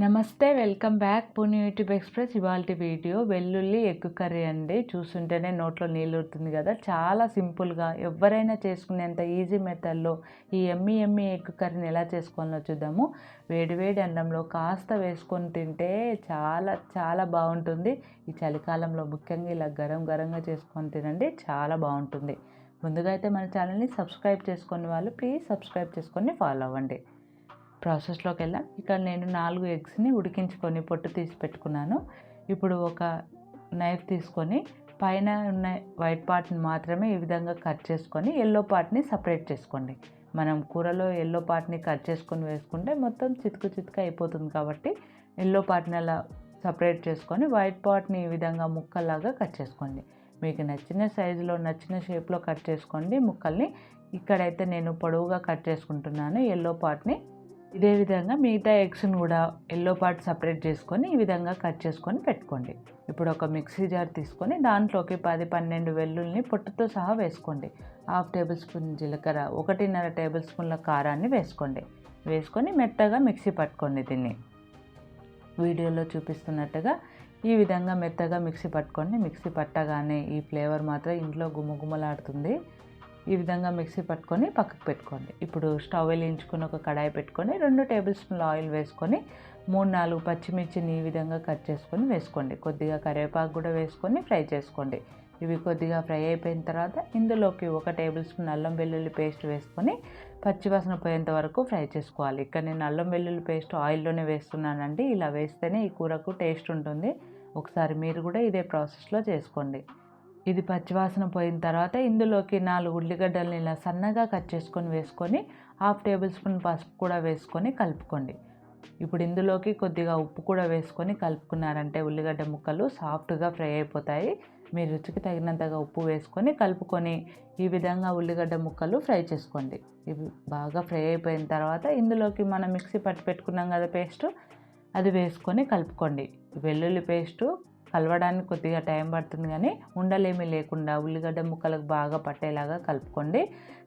నమస్తే welcome back. Pune YouTube express ఇవాళ video. వెల్లుల్లి ఎగ్ కర్రీ అండి. చూస్తుంటేనే నోట్లో నీళ్ళు ఉడుతుంది కదా. చాలా సింపుల్గా ఎవరైనా చేసుకునేంత ఈజీ మెథడ్లో ఈ ఎమ్మి ఎమ్మి ఎగ్ కర్రీని ఎలా చేసుకోవాలో చూద్దాము. వేడివేడి అన్నంలో కాస్త వేసుకొని తింటే చాలా చాలా బాగుంటుంది. ఈ చలికాలంలో ముఖ్యంగా ఇలా గరం గరంగా చేసుకొని తినండి చాలా బాగుంటుంది. ముందుగా అయితే మన ఛానల్ని సబ్స్క్రైబ్ చేసుకునే వాళ్ళు ప్లీజ్ సబ్స్క్రైబ్ చేసుకొని ఫాలో అవ్వండి. ప్రాసెస్లోకి వెళ్ళాం ఇక్కడ నేను నాలుగు ఎగ్స్ని ఉడికించుకొని పొట్టు తీసి పెట్టుకున్నాను. ఇప్పుడు ఒక నైఫ్ తీసుకొని పైన ఉన్న వైట్ పార్ట్ని మాత్రమే ఈ విధంగా కట్ చేసుకొని ఎల్లో పార్ట్ని సపరేట్ చేసుకోండి. మనం కూరలో ఎల్లో పార్ట్ని కట్ చేసుకొని వేసుకుంటే మొత్తం చితుకు చితుకు అయిపోతుంది కాబట్టి ఎల్లో పార్ట్ని అలా సపరేట్ చేసుకొని వైట్ పార్ట్ని ఈ విధంగా ముక్కలాగా కట్ చేసుకోండి. మీకు నచ్చిన సైజులో నచ్చిన షేప్లో కట్ చేసుకోండి ముక్కల్ని. ఇక్కడైతే నేను పొడవుగా కట్ చేసుకుంటున్నాను ఎల్లో పార్ట్ని. ఇదే విధంగా మిగతా ఎగ్స్ని కూడా ఎల్లో పార్ట్ సపరేట్ చేసుకొని ఈ విధంగా కట్ చేసుకొని పెట్టుకోండి. ఇప్పుడు ఒక మిక్సీ జార్ తీసుకొని దాంట్లోకి పది పన్నెండు వెల్లుల్ని పొట్టుతో సహా వేసుకోండి. హాఫ్ టేబుల్ స్పూన్ జీలకర్ర ఒకటిన్నర టేబుల్ స్పూన్ల కారాన్ని వేసుకోండి. వేసుకొని మెత్తగా మిక్సీ పట్టుకోండి దీన్ని. వీడియోలో చూపిస్తున్నట్టుగా ఈ విధంగా మెత్తగా మిక్సీ పట్టుకోండి. మిక్సీ పట్టగానే ఈ ఫ్లేవర్ మాత్రం ఇంట్లో గుమ్మగుమ్మలాడుతుంది ఈ విధంగా మిక్సీ పట్టుకొని పక్కకు పెట్టుకోండి. ఇప్పుడు స్టవ్ వెలిగించుకొని ఒక కడాయి పెట్టుకొని రెండు టేబుల్ స్పూన్ల ఆయిల్ వేసుకొని మూడు నాలుగు పచ్చిమిర్చిని ఈ విధంగా కట్ చేసుకొని వేసుకోండి. కొద్దిగా కరివేపాకు కూడా వేసుకొని ఫ్రై చేసుకోండి. ఇవి కొద్దిగా ఫ్రై అయిపోయిన తర్వాత ఇందులోకి ఒక టేబుల్ స్పూన్ అల్లం వెల్లుల్లి పేస్ట్ వేసుకొని పచ్చివాసన పోయేంత వరకు ఫ్రై చేసుకోవాలి. ఇక్కడ నేను అల్లం వెల్లుల్లి పేస్ట్ ఆయిల్లోనే వేస్తున్నానండి. ఇలా వేస్తేనే ఈ కూరకు టేస్ట్ ఉంటుంది. ఒకసారి మీరు కూడా ఇదే ప్రాసెస్లో చేసుకోండి. ఇది పచ్చివాసన పోయిన తర్వాత ఇందులోకి నాలుగు ఉల్లిగడ్డలని ఇలా సన్నగా కట్ చేసుకొని వేసుకొని హాఫ్ టేబుల్ స్పూన్ పసుపు కూడా వేసుకొని కలుపుకోండి. ఇప్పుడు ఇందులోకి కొద్దిగా ఉప్పు కూడా వేసుకొని కలుపుకున్నారంటే ఉల్లిగడ్డ ముక్కలు సాఫ్ట్గా ఫ్రై అయిపోతాయి. మీ రుచికి తగినంతగా ఉప్పు వేసుకొని కలుపుకొని ఈ విధంగా ఉల్లిగడ్డ ముక్కలు ఫ్రై చేసుకోండి. ఇవి బాగా ఫ్రై అయిపోయిన తర్వాత ఇందులోకి మనం మిక్సీ పట్టి పెట్టుకున్నాం కదా పేస్ట్ అది వేసుకొని కలుపుకోండి. వెల్లుల్లి పేస్టు కలవడానికి కొద్దిగా టైం పడుతుంది కానీ ఉండలేమీ లేకుండా ఉల్లిగడ్డ ముక్కలకు బాగా పట్టేలాగా కలుపుకోండి.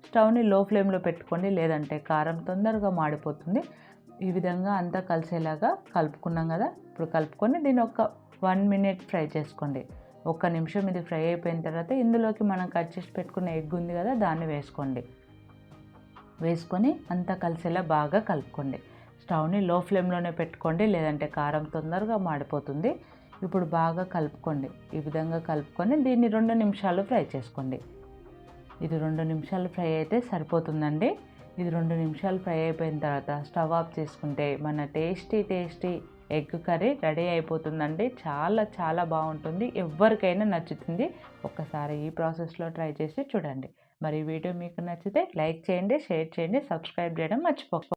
స్టవ్ని లో ఫ్లేమ్లో పెట్టుకోండి లేదంటే కారం తొందరగా మాడిపోతుంది. ఈ విధంగా అంతా కలిసేలాగా కలుపుకున్నాం కదా ఇప్పుడు కలుపుకొని దీన్ని ఒక వన్ మినిట్ ఫ్రై చేసుకోండి. ఒక్క నిమిషం ఇది ఫ్రై అయిపోయిన తర్వాత ఇందులోకి మనం కట్ చేసి పెట్టుకున్న ఎగ్ ఉంది కదా దాన్ని వేసుకోండి. వేసుకొని అంతా కలిసేలా బాగా కలుపుకోండి. స్టవ్ని లో ఫ్లేమ్లోనే పెట్టుకోండి లేదంటే కారం తొందరగా మాడిపోతుంది. ఇప్పుడు బాగా కలుపుకోండి. ఈ విధంగా కలుపుకొని దీన్ని రెండు నిమిషాలు ఫ్రై చేసుకోండి. ఇది రెండు నిమిషాలు ఫ్రై అయితే సరిపోతుందండి. ఇది రెండు నిమిషాలు ఫ్రై అయిపోయిన తర్వాత స్టవ్ ఆఫ్ చేసుకుంటే మన tasty tasty egg curry ready అయిపోతుందండి. చాలా చాలా బాగుంటుంది. ఎవరికైనా నచ్చుతుంది. ఒక్కసారి ఈ ప్రాసెస్లో ట్రై చేసి చూడండి. మరి వీడియో మీకు నచ్చితే లైక్ చేయండి షేర్ చేయండి సబ్స్క్రైబ్ చేయడం మర్చిపోకండి